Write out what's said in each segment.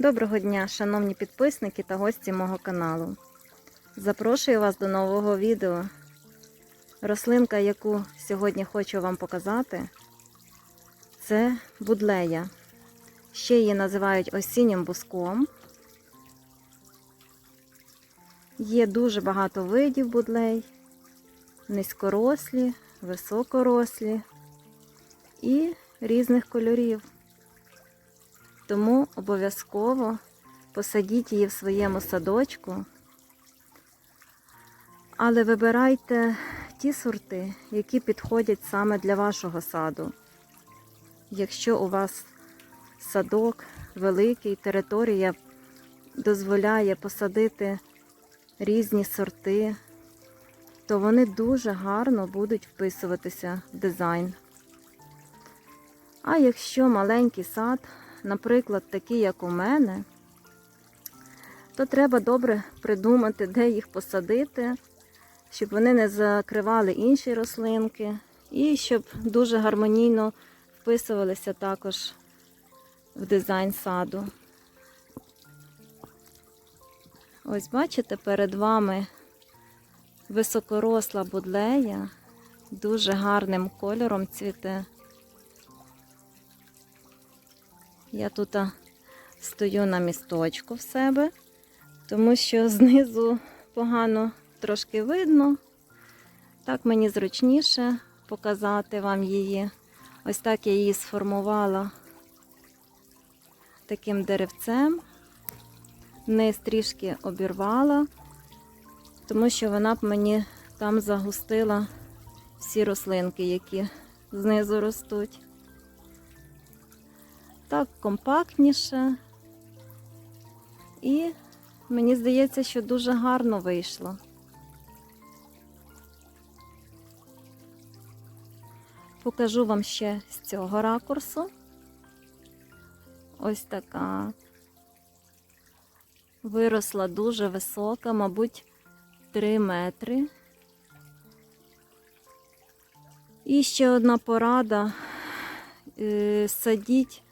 Доброго дня, шановні підписники та гості мого каналу. Запрошую вас до нового відео. Рослинка, яку сьогодні хочу вам показати, це будлея. Ще її називають осіннім буском. Є дуже багато видів будлей, низькорослі, високорослі і різних кольорів. Тому обов'язково посадіть її в своєму садочку. Але вибирайте ті сорти, які підходять саме для вашого саду. Якщо у вас садок великий, територія дозволяє посадити різні сорти, то вони дуже гарно будуть вписуватися в дизайн. А якщо маленький сад, наприклад, такий, як у мене, то треба добре придумати, де їх посадити, щоб вони не закривали інші рослинки, і щоб дуже гармонійно вписувалися також в дизайн саду. Ось бачите, перед вами високоросла будлея, дуже гарним кольором цвіте. Я тут стою на місточку в себе, тому що знизу погано трошки видно. Так мені зручніше показати вам її. Ось так я її сформувала таким деревцем. Низ трішки обірвала, тому що вона б мені там загустила всі рослинки, які знизу ростуть так компактніше. І мені здається, що дуже гарно вийшло. Покажу вам ще з цього ракурсу. Ось така. Виросла дуже висока, мабуть, 3 метри. І ще одна порада. Е, Садіть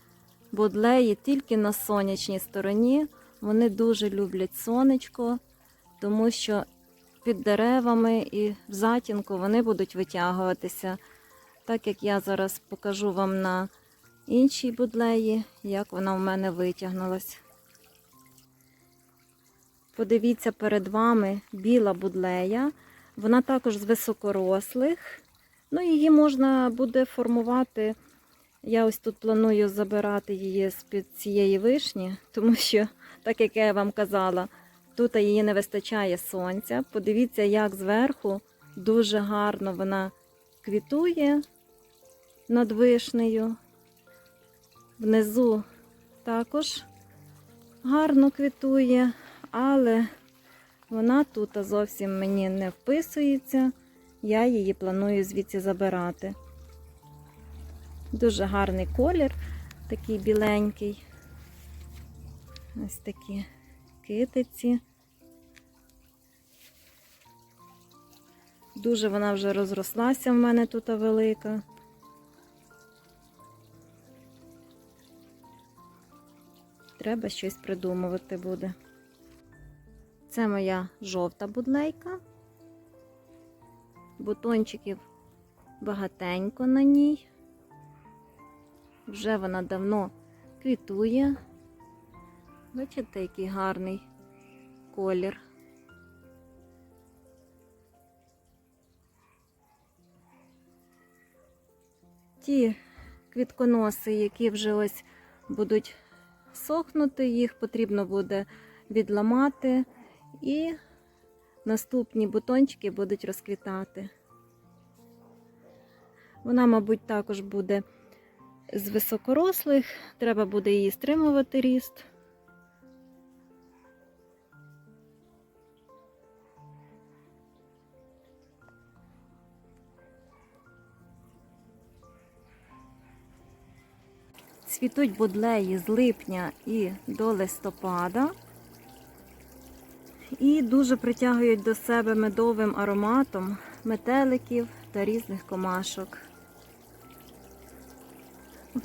будлеї тільки на сонячній стороні. Вони дуже люблять сонечко, тому що під деревами і в затінку вони будуть витягуватися. Так як я зараз покажу вам на іншій будлеї, як вона в мене витягнулась. Подивіться перед вами біла будлея. Вона також з високорослих. Ну, її можна буде формувати. Я ось тут планую забирати її з-під цієї вишні, тому що, так як я вам казала, тут її не вистачає сонця. Подивіться, як зверху дуже гарно вона квітує над вишнею. Внизу також гарно квітує, але вона тут зовсім мені не вписується. Я її планую звідси забирати. Дуже гарний колір, такий біленький. Ось такі китиці. Дуже вона вже розрослася в мене тут велика. Треба щось придумувати буде. Це моя жовта будлейка. Бутончиків багатенько на ній. Вже вона давно квітує. Бачите, який гарний колір. Ті квітконоси, які вже ось будуть сохнути, їх потрібно буде відламати, і наступні бутончики будуть розквітати. Вона, мабуть, також буде з високорослих, треба буде її стримувати ріст. Цвітуть будлеї з липня і до листопада. І дуже притягують до себе медовим ароматом метеликів та різних комашок.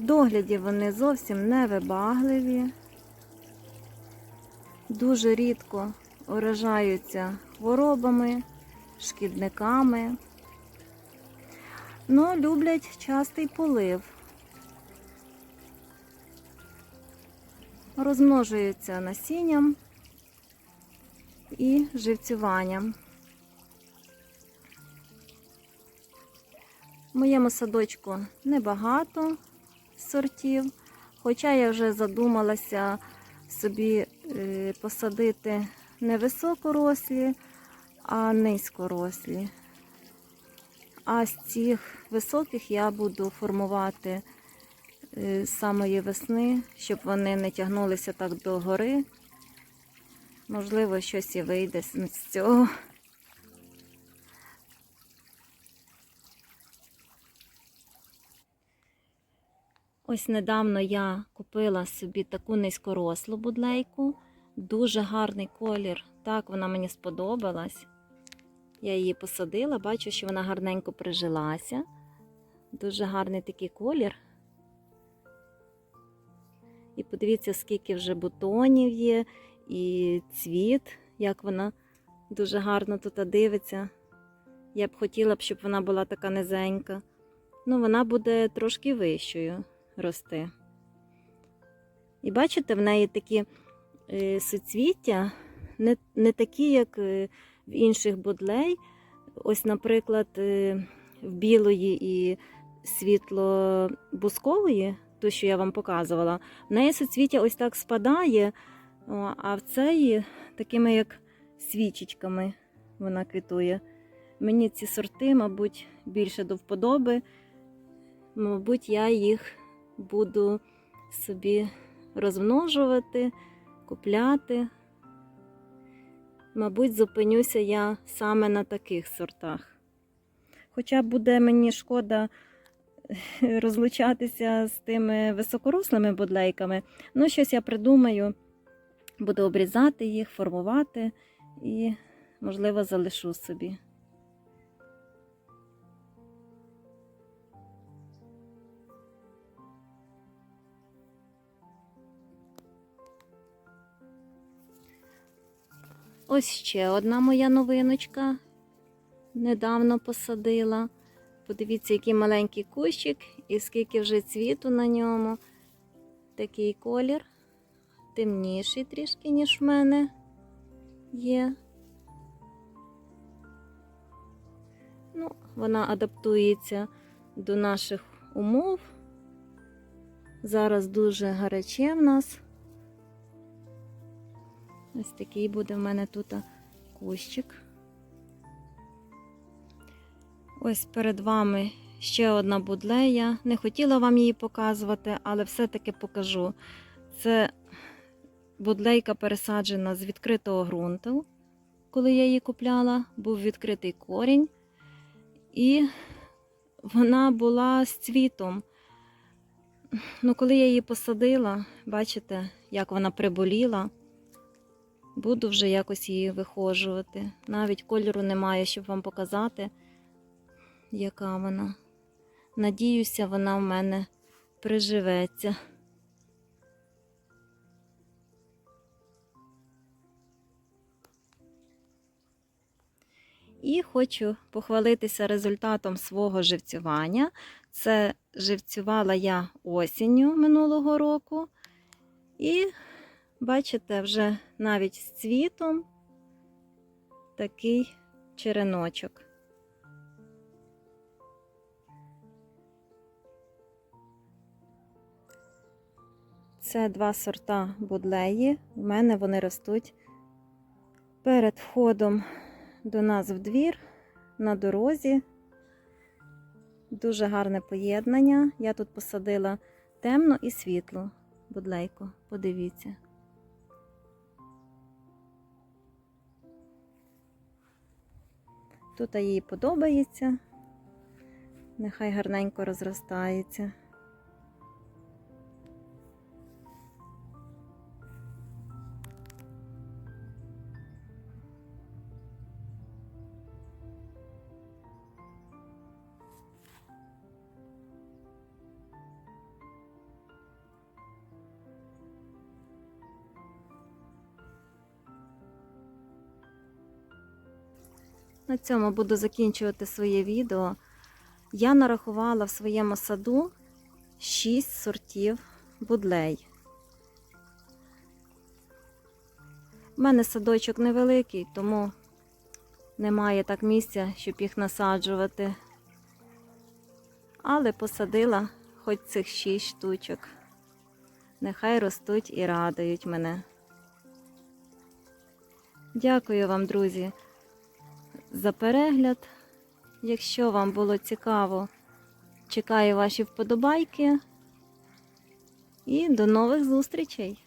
Догляді вони зовсім невибагливі. дуже рідко уражаються хворобами, шкідниками. Ну, люблять частий полив. Розмножуються насінням і живцюванням. В моєму садочку небагато сортів, хоча я вже задумалася собі е, посадити не високорослі, а низькорослі. А з цих високих я буду формувати е, з самої весни, щоб вони не тягнулися так до гори. Можливо, щось і вийде з з цього. Ось недавно я купила собі таку низькорослу будлейку. Дуже гарний колір. Так, вона мені сподобалась. Я її посадила, бачу, що вона гарненько прижилася. Дуже гарний такий колір. І подивіться, скільки вже бутонів є, і цвіт, як вона дуже гарно тут дивиться. Я б хотіла щоб вона була така низенька. Ну, вона буде трошки вищою рости. І бачите, в неї такі е, суцвіття, не, не такі, як е, в інших бодлей. Ось, наприклад, е, в білої і світло-бускової, ту, що я вам показувала, в неї суцвіття ось так спадає, а в цей такими як свічечками вона квітує. Мені ці сорти, мабуть, більше до вподоби. Мабуть, я їх буду собі розмножувати, купляти. Мабуть, зупинюся я саме на таких сортах. Хоча буде мені шкода розлучатися з тими високорослими бодлейками, ну, щось я придумаю, буду обрізати їх, формувати і, можливо, залишу собі. Ось ще одна моя новиночка. Недавно посадила. Подивіться, який маленький кущик і скільки вже цвіту на ньому. Такий колір. Темніший трішки, ніж в мене є. Ну, вона адаптується до наших умов. Зараз дуже гаряче в нас. Ось такий буде в мене тут кущик. Ось перед вами ще одна будлея. Не хотіла вам її показувати, але все-таки покажу. Це будлейка пересаджена з відкритого ґрунту. Коли я її купляла, був відкритий корінь, і вона була з цвітом. Ну, коли я її посадила, бачите, як вона приболіла. Буду вже якось її вихожувати. Навіть кольору немає, щоб вам показати, яка вона. Надіюся, вона в мене приживеться. І хочу похвалитися результатом свого живцювання. Це живцювала я осінню минулого року. І Бачите, вже навіть з цвітом такий череночок. Це два сорта будлеї. У мене вони ростуть перед входом до нас в двір на дорозі. Дуже гарне поєднання. Я тут посадила темну і світлу будлейку. Подивіться. Тут їй подобається, нехай гарненько розростається. На цьому буду закінчувати своє відео. Я нарахувала в своєму саду 6 сортів будлей. У мене садочок невеликий, тому немає так місця, щоб їх насаджувати. Але посадила хоч цих 6 штучок. Нехай ростуть і радують мене. Дякую вам, друзі, за перегляд. Якщо вам було цікаво, чекаю ваші вподобайки. І до нових зустрічей!